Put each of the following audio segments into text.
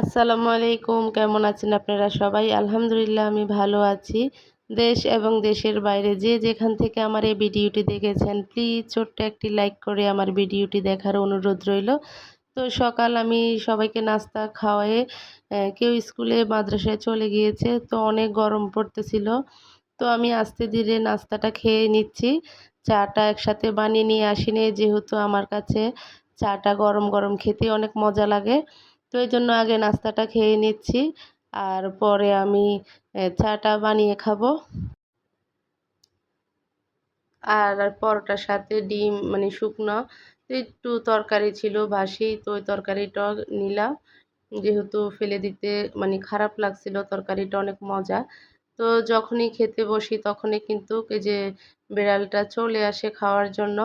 আসসালামু আলাইকুম, কেমন আছেন আপনারা সবাই? আলহামদুলিল্লাহ, আমি ভালো আছি। দেশ এবং দেশের বাইরে যে যেখান থেকে আমার এই ভিডিওটি দেখেছেন প্লিজ ছোট্ট একটি লাইক করে আমার ভিডিওটি দেখার অনুরোধ রইল। তো সকাল আমি সবাইকে নাস্তা খাওয়ায়ে কেউ স্কুলে মাদ্রাসায় চলে গিয়েছে, তো অনেক গরম পড়তেছিল। তো আমি আস্তে ধীরে নাস্তাটা খেয়ে নিচ্ছি। চাটা একসাথে বানিয়ে নিয়ে আসিনি, যেহেতু আমার কাছে চাটা গরম গরম খেতে অনেক মজা লাগে। তো এই জন্য আগে নাস্তাটা খেয়ে নিচ্ছি। আর পরে আমি চাটা বানিয়ে খাব। আর পরোটার সাথে ডিম মানে শুকনো, তো একটু তরকারি ছিল বাসি, তো ওই তরকারিটা নিলাম। যেহেতু ফেলে দিতে মানে খারাপ লাগছিল তরকারিটা অনেক মজা। তো যখনই খেতে বসি তখনই কিন্তু যে বিড়ালটা চলে আসে খাওয়ার জন্য।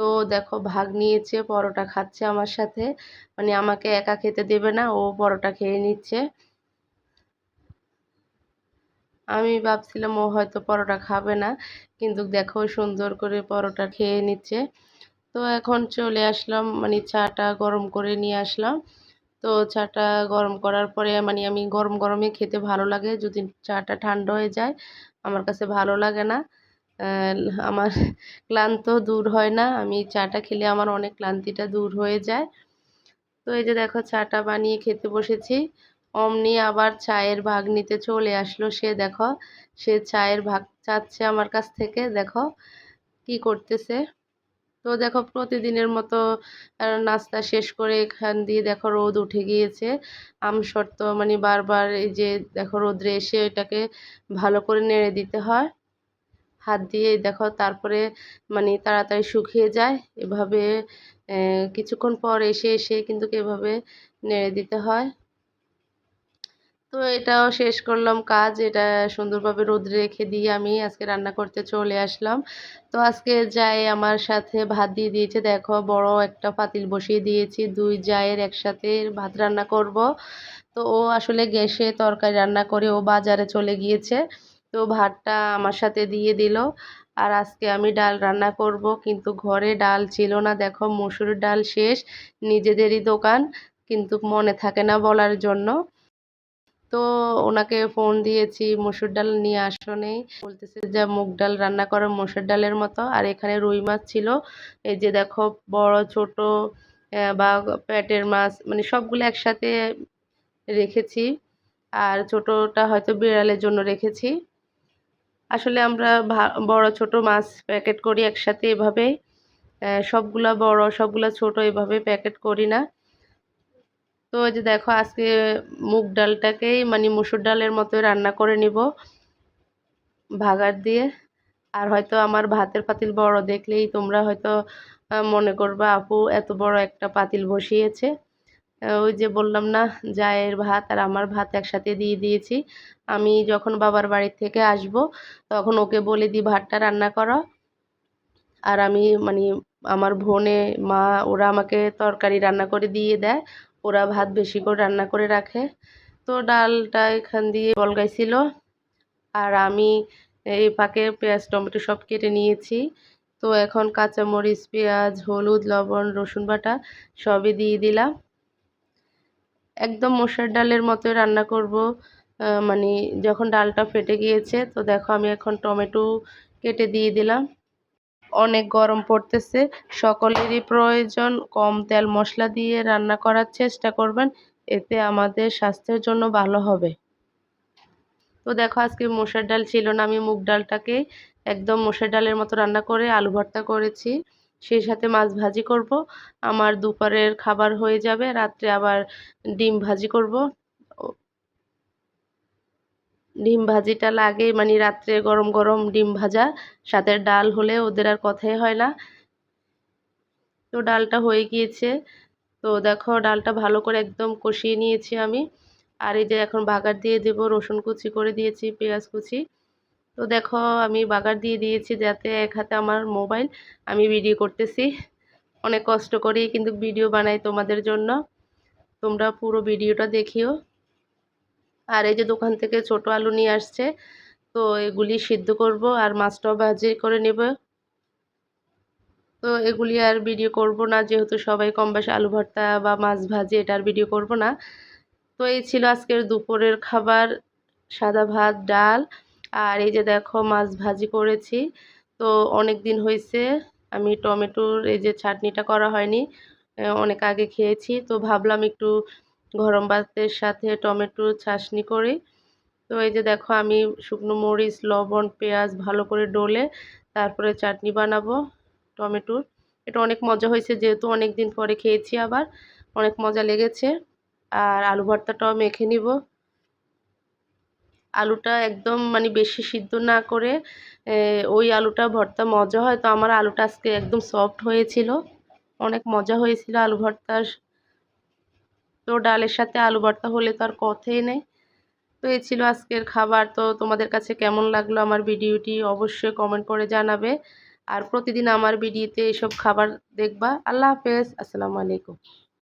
তো দেখো ভাগ নিয়েছে, পরোটা খাচ্ছে আমার সাথে। মানে আমাকে একা খেতে দেবে না, ও পরোটা খেয়ে নিচ্ছে। আমি ভাবছিলাম ও হয়তো পরোটা খাবে না, কিন্তু দেখো সুন্দর করে পরোটা খেয়ে নিচ্ছে। তো এখন চলে আসলাম মানে চাটা গরম করে নিয়ে আসলাম। তো চাটা গরম করার পরে মানে আমি গরম গরমে খেতে ভালো লাগে। যদি চাটা ঠান্ডা হয়ে যায়, আমার কাছে ভালো লাগে না। আমার ক্লান্ত দূর হয় না। আমি চাটা খেলে আমার অনেক ক্লান্তিটা দূর হয়ে যায়। তো এই যে দেখো, চাটা বানিয়ে খেতে বসেছি। অমনি আবার চায়ের ভাগ নিতে চলে আসলো সে, দেখো। সে চায়ের ভাগ চাচ্ছে আমার কাছ থেকে, দেখো কি করতেছে। তো দেখো, প্রতিদিনের মতো নাস্তা শেষ করে এখান দিয়ে দেখো রোদ উঠে গিয়েছে। আমসর্ত মানে বারবার এই যে দেখো রোদ্রে এসে এটাকে ভালো করে নেড়ে দিতে হয়। হাত দিয়ে দেখো তারপরে মানে তাড়াতাড়ি শুকিয়ে যায়। এভাবে কিছুক্ষণ পর এসে এসে কিন্তু এভাবে নেড়ে দিতে হয়। তো এটাও শেষ করলাম কাজ। এটা সুন্দরভাবে রোদ্রে রেখে দিয়ে আমি আজকে রান্না করতে চলে আসলাম। তো আজকে যাই আমার সাথে ভাত দিয়ে দিয়েছে। দেখো বড় একটা পাতিল বসিয়ে দিয়েছি। দুই জায়ের একসাথে ভাত রান্না করব। তো ও আসলে গ্যাসে তরকারি রান্না করে ও বাজারে চলে গিয়েছে। তো ভাতটা আমার সাথে দিয়ে দিল। আর আজকে আমি ডাল রান্না করব, কিন্তু ঘরে ডাল ছিল না। দেখো মসুর ডাল শেষ, নিজেদেরই দোকান, কিন্তু মনে থাকে না বলার জন্য। তো ওনাকে ফোন দিয়েছি, মসুর ডাল নিয়ে আসো নেই। বলতেছে যে মুগ ডাল রান্না করো মসুর ডালের মতো। আর এখানে রুই মাছ ছিল। এই যে দেখো বড়, ছোট বা পেটের মাছ মানে সবগুলো একসাথে রেখেছি। আর ছোটটা হয়তো বিড়ালের জন্য রেখেছি। আসলে আমরা বড় ছোট মাছ প্যাকেট করি একসাথে এভাবে। সবগুলা বড়, সবগুলা ছোট এভাবে প্যাকেট করি না। তো ওই যে দেখো, আজকে মুগ ডালটাকেই মানে মুসুর ডালের মতো রান্না করে নিব ভাগার দিয়ে। আর হয়তো আমার ভাতের পাতিল বড় দেখলেই তোমরা হয়তো মনে করবা, আপু, এত বড় একটা পাতিল বসিয়েছে। ওই যে বললাম না, জায়ের ভাত আর আমার ভাত একসাথে দিয়ে দিয়েছি। আমি যখন বাবার বাড়ির থেকে আসব, তখন ওকে বলে দিই ভাতটা রান্না করো। আর আমি মানে আমার বোনে, মা, ওরা আমাকে তরকারি রান্না করে দিয়ে দেয়। ওরা ভাত বেশি করে রান্না করে রাখে। তো ডালটা এখান দিয়ে বলগাইছিল আর আমি এই পাকে পেঁয়াজ, টমেটো সব কেটে নিয়েছি। তো এখন কাঁচামরিচ, পেঁয়াজ, হলুদ, লবণ, রসুন বাটা সবই দিয়ে দিলাম। একদম মশার ডালের মতো রান্না করব। মানে যখন ডালটা ফেটে গিয়েছে, তো দেখো আমি এখন টমেটো কেটে দিয়ে দিলাম। অনেক গরম পড়তেছে, সকলেরই প্রয়োজন কম তেল মশলা দিয়ে রান্না করার চেষ্টা করবেন, এতে আমাদের স্বাস্থ্যের জন্য ভালো হবে। তো দেখো আজকে মশার ডাল ছিল না, আমি মুগ ডালটাকে একদম মশার ডালের মতো রান্না করে আলু ভর্তা করেছি। সেই সাথে মাছ ভাজি করব। আমার দুপুরের খাবার হয়ে যাবে, রাত্রে আবার ডিম ভাজি করব। ডিম ভাজিটা লাগে মানে রাত্রে গরম গরম ডিম ভাজা, সাথে ডাল হলে ওদের আর কথাই হয় না। তো ডালটা হয়ে গিয়েছে। তো দেখো ডালটা ভালো করে একদম কষিয়ে নিয়েছি আমি। আর এই যে এখন বাগার দিয়ে দেব, রসুন কুচি করে দিয়েছি, পেঁয়াজ কুচি। তো দেখো, আমি বাগার দিয়ে দিয়েছি যাতে এক হাতে আমার মোবাইল, আমি ভিডিও করতেছি। অনেক কষ্ট করেই কিন্তু ভিডিও বানাই তোমাদের জন্য। তোমরা পুরো ভিডিওটা দেখিও। আর এই যে দোকান থেকে ছোট আলু নিয়ে আসছে, তো এগুলি সিদ্ধ করব আর মাছটাও ভাজি করে নেব। তো এগুলি আর ভিডিও করব না, যেহেতু সবাই কম বেশি আলু ভর্তা বা মাছ ভাজি, এটা আর ভিডিও করব না। তো এই ছিল আজকের দুপুরের খাবার, সাদা ভাত, ডাল। আর এই যে দেখো মাছ ভাজি করেছি। তো অনেক দিন হয়েছে আমি টমেটোর এই যে চাটনিটা করা হয়নি অনেক আগে খেয়েছি। তো ভাবলাম একটু গরম ভাতের সাথে টমেটো চাশনি করি। তো এই যে দেখো আমি শুকনো মরিচ, লবণ, পেঁয়াজ ভালো করে ডলে তারপরে চাটনি বানাবো টমেটোর। এটা অনেক মজা হয়েছে যেহেতু অনেক দিন পরে খেয়েছি আবার, অনেক মজা লেগেছে। আর আলু ভর্তাটাও মেখে নিব। আলুটা একদম মানে বেশি সিদ্ধ না করে ওই আলুটা ভর্তা মজা হয়। তো আমার আলুটা আজকে একদম সফট হয়েছিল। অনেক মজা হয়েছিল আলু ভর্তা তো ডালের সাথে আলু ভর্তা হলে তো আর কথাই নেই। তো এই ছিল আজকের খাবার। তো তোমাদের কাছে কেমন লাগল আমার ভিডিওটি অবশ্যই কমেন্ট করে জানাবে। আর প্রতিদিন আমার ভিডিওতে এইসব খাবার দেখবা। আল্লাহ হাফেজ। আসসালামু আলাইকুম।